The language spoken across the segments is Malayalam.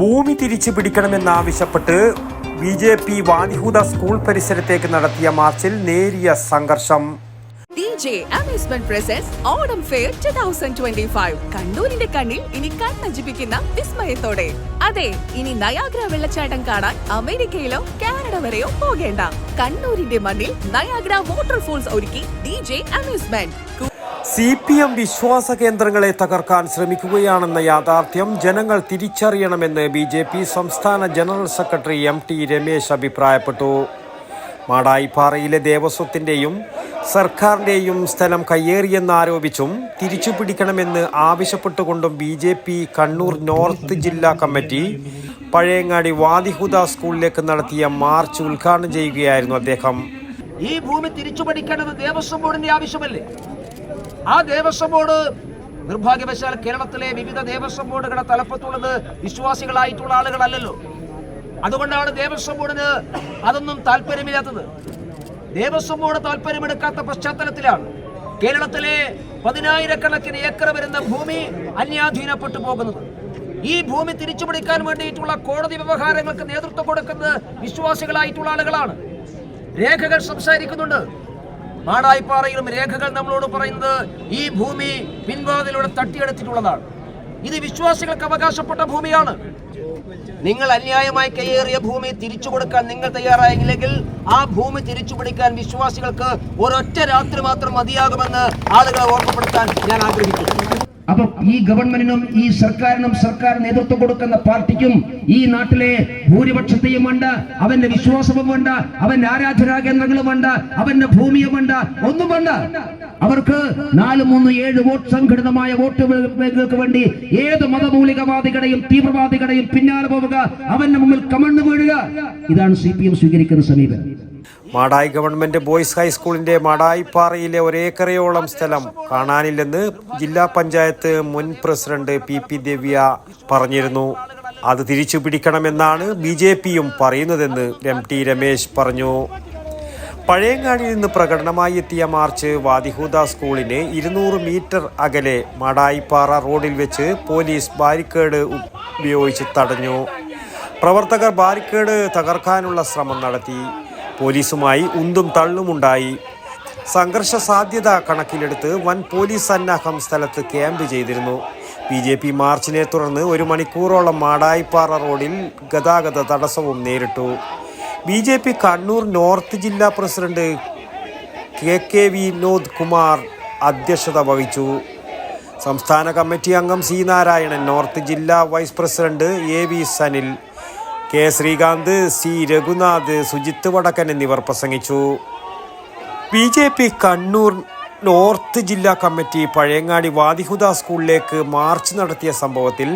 ഭൂമി തിരിച്ചു പിടിക്കണമെന്നാവശ്യപ്പെട്ട് B J P Vanihuda school പരിസരത്തേക്ക് നടത്തിയ മാർച്ചിൽ നേരിയ സംഘർഷം. DJ Amusement Presents Onam fair 2025 കണ്ണൂരിന്റെ കണ്ണിൽ ഇനി കണ്ണജിപ്പിക്കുന്ന വിസ്മയത്തോടെ. അതെ ഇനി നയാഗ്ര വെള്ളച്ചാട്ടം കാണാൻ അമേരിക്കയിലോ കാനഡ വരെയോ പോകേണ്ട. കണ്ണൂരിന്റെ മണ്ണിൽ നയാഗ്ര വാട്ടർഫോൾസ് ഒരുക്കി D J amusement C P M വിശ്വാസ കേന്ദ്രങ്ങളെ തകർക്കാൻ ശ്രമിക്കുകയാണെന്ന യാഥാർത്ഥ്യം ജനങ്ങൾ തിരിച്ചറിയണമെന്ന് ബി ജെ പി സംസ്ഥാന general secretary M T Ramesh അഭിപ്രായപ്പെട്ടു. മാടായിപ്പാറയിലെ ദേവസ്വത്തിന്റെയും സർക്കാരിന്റെയും സ്ഥലം കയ്യേറിയെന്നാരോപിച്ചും തിരിച്ചു പിടിക്കണമെന്ന് ആവശ്യപ്പെട്ടുകൊണ്ടും B J P Kannur north ജില്ലാ കമ്മിറ്റി പഴയങ്ങാടി വാദിഹുദ സ്കൂളിലേക്ക് നടത്തിയ മാർച്ച് ഉദ്ഘാടനം ചെയ്യുകയായിരുന്നു അദ്ദേഹം. ഈ ഭൂമി തിരിച്ചു പഠിക്കേണ്ടത് ദേവസ്വം ബോർഡിന്റെ ആവശ്യമല്ലേ? ആ ദേവസ്വം ബോർഡ് നിർഭാഗ്യവശാൽ കേരളത്തിലെ വിവിധ ദേവസ്വം ബോർഡുകളുടെ തലപ്പത്തുള്ളത് വിശ്വാസികളായിട്ടുള്ള ആളുകളല്ലല്ലോ. അതുകൊണ്ടാണ് ദേവസ്വം ബോർഡിന് അതൊന്നും താല്പര്യമില്ലാത്തത്. ദേവസ്വം ബോർഡ് താല്പര്യമെടുക്കാത്ത പശ്ചാത്തലത്തിലാണ് കേരളത്തിലെ പതിനായിരക്കണക്കിന് ഏക്കർ വരുന്ന ഭൂമി അന്യാധീനപ്പെട്ടു പോകുന്നത്. ഈ ഭൂമി തിരിച്ചു പിടിക്കാൻ വേണ്ടിയിട്ടുള്ള കോടതി വ്യവഹാരങ്ങൾക്ക് നേതൃത്വം കൊടുക്കുന്നത് വിശ്വാസികളായിട്ടുള്ള ആളുകളാണ്. രേഖകൾ സംസാരിക്കുന്നുണ്ട്. മാടായിപ്പാറയിലും രേഖകൾ നമ്മളോട് പറയുന്നത് ഈ ഭൂമി പിൻവാതിലൂടെ തട്ടിയെടുത്തിട്ടുള്ളതാണ്. ഇത് വിശ്വാസികൾക്ക് അവകാശപ്പെട്ട ഭൂമിയാണ്. നിങ്ങൾ അന്യായമായി കയ്യേറിയ ഭൂമി തിരിച്ചു കൊടുക്കാൻ നിങ്ങൾ തയ്യാറായെങ്കിൽ ആ ഭൂമി തിരിച്ചു പിടിക്കാൻ വിശ്വാസികൾക്ക് ഒരൊറ്റ രാത്രി മാത്രം മതിയാകുമെന്ന് ആളുകളെ ഓർമ്മപ്പെടുത്താൻ ഞാൻ ആഗ്രഹിക്കുന്നു. അപ്പൊ ഈ ഗവൺമെന്റിനും ഈ സർക്കാരിനും സർക്കാർ നേതൃത്വം കൊടുക്കുന്ന പാർട്ടിക്കും ഈ നാട്ടിലെ ഭൂരിപക്ഷത്തെയും വേണ്ട അവന്റെ വിശ്വാസവും വേണ്ട അവന്റെ ആരാധനാ കേന്ദ്രങ്ങളും വേണ്ട അവന്റെ ഭൂമിയും വേണ്ട ഒന്നും വേണ്ട അവർക്ക് നാല് മൂന്ന് ഏഴ് വോട്ട് സംഘടിതമായ വോട്ട് ബാങ്കുകൾക്ക് വേണ്ടി ഏത് മതമൂലികവാദികളെയും തീവ്രവാദികളെയും പിന്നാലെ പോവുക അവന്റെ മുമ്പിൽ കമണ്ണ് വീഴുക. ഇതാണ് സി സ്വീകരിക്കുന്ന സമീപനം. മാടായി ഗവൺമെന്റ് ബോയ്സ് ഹൈസ്കൂളിന്റെ മാടായിപ്പാറയിലെ ഒരേക്കറയോളം സ്ഥലം കാണാനില്ലെന്ന് ജില്ലാ പഞ്ചായത്ത് മുൻ പ്രസിഡന്റ് പി പി ദിവ്യ പറഞ്ഞിരുന്നു. അത് തിരിച്ചു പിടിക്കണമെന്നാണ് ബി ജെ പിയും പറയുന്നതെന്ന് എം ടി രമേശ് പറഞ്ഞു. പഴയങ്ങാടിയിൽ നിന്ന് പ്രകടനമായി എത്തിയ മാർച്ച് വാദിഹൂദ സ്കൂളിന് ഇരുന്നൂറ് മീറ്റർ അകലെ മാടായിപ്പാറ റോഡിൽ വെച്ച് പോലീസ് ബാരിക്കേഡ് ഉപയോഗിച്ച് തടഞ്ഞു. പ്രവർത്തകർ ബാരിക്കേഡ് തകർക്കാനുള്ള ശ്രമം നടത്തി. പോലീസുമായി ഉന്തും തള്ളുമുണ്ടായി. സംഘർഷ സാധ്യത കണക്കിലെടുത്ത് വൻ പോലീസ് സന്നാഹം സ്ഥലത്ത് ക്യാമ്പ് ചെയ്തിരുന്നു. ബി ജെ പി മാർച്ചിനെ തുടർന്ന് ഒരു മണിക്കൂറോളം മാടായിപ്പാറ റോഡിൽ ഗതാഗത തടസ്സവും നേരിട്ടു. B J P Kannur north ജില്ലാ president K K Vinod Kumar അധ്യക്ഷത വഹിച്ചു. സംസ്ഥാന കമ്മിറ്റി അംഗം സി നാരായണൻ നോർത്ത് ജില്ലാ vice president A V Sanil. K Sreekanth C Raghunath Sujith Vadakkan എന്നിവർ പ്രസംഗിച്ചു. B J P Kannur north ജില്ലാ കമ്മിറ്റി പഴയങ്ങാടി വാദിഹുദ സ്കൂളിലേക്ക് മാർച്ച് നടത്തിയ സംഭവത്തിൽ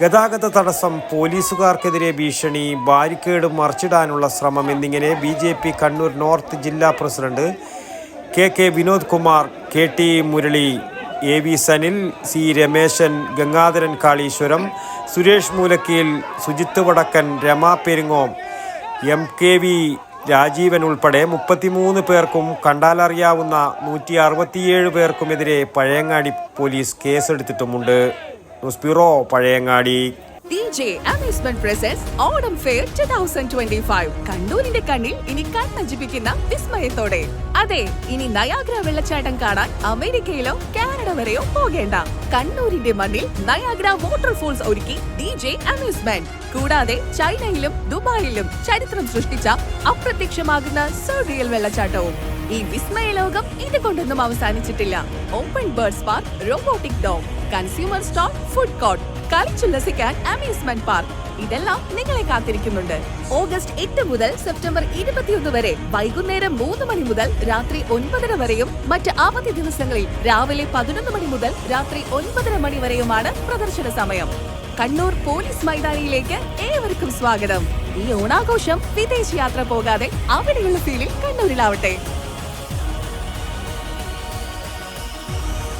ഗതാഗത തടസ്സം പോലീസുകാർക്കെതിരെ ഭീഷണി ബാരിക്കേഡ് മറിച്ചിടാനുള്ള ശ്രമം എന്നിങ്ങനെ B J P Kannur north ജില്ലാ president K K Vinod Kumar K T Murali A V Sanil C Rameshan Gangadharan Kaleeswaram Suresh Moolakkeel Sujith Vadakkan Rama Perumgom M K V Rajeevan ഉൾപ്പെടെ മുപ്പത്തിമൂന്ന് പേർക്കും കണ്ടാലറിയാവുന്ന നൂറ്റി അറുപത്തിയേഴ് പേർക്കുമെതിരെ Pazhayangadi police കേസെടുത്തിട്ടുമുണ്ട്. News bureau Pazhayangadi. D J amusement presents Onam fair 2025 കണ്ണൂരിന്റെ കണ്ണിൽ ഇനി കണ്ണജിപ്പിക്കുന്ന വിസ്മയത്തോടെ. അതെ ഇനി നയാഗ്ര വെള്ളച്ചാട്ടം കാണാൻ അമേരിക്കയിലോ കാനഡ വരെയോ പോകേണ്ട. കണ്ണൂരിന്റെ മണ്ണിൽ നയാഗ്ര വാട്ടർഫോൾസ് ഒരുക്കി ഡി ജെ അമ്യൂസ്മെന്റ് കൂടാതെ ചൈനയിലും ദുബായിലും ചരിത്രം സൃഷ്ടിച്ച അപ്രത്യക്ഷമാകുന്ന സോഡിയൽ വെള്ളച്ചാട്ടവും. ഈ വിസ്മയ ലോകം ഇതുകൊണ്ടൊന്നും അവസാനിച്ചിട്ടില്ല. Open birds park robotic dome consumer store food court കളിച്ചുല്ലസിക്കാൻ amusement park. ഇതെല്ലാം നിങ്ങളെ കാത്തിരിക്കുന്നുണ്ട്. ഓഗസ്റ്റ് എട്ട് മുതൽ സെപ്റ്റംബർ ഇരുപത്തിയൊന്ന് വരെ വൈകുന്നേരം മൂന്ന് മണി മുതൽ രാത്രി ഒൻപതര വരെയും മറ്റ് അവധി ദിവസങ്ങളിൽ രാവിലെ പതിനൊന്ന് മണി മുതൽ രാത്രി ഒൻപതര മണി വരെയുമാണ് പ്രദർശന സമയം. കണ്ണൂർ പോലീസ് മൈതാനിയിലേക്ക് ഏവർക്കും സ്വാഗതം. ഈ ഓണാഘോഷം വിദേശ യാത്ര പോകാതെ അവിടെയുള്ള ഫീലിൽ കണ്ണൂരിലാവട്ടെ.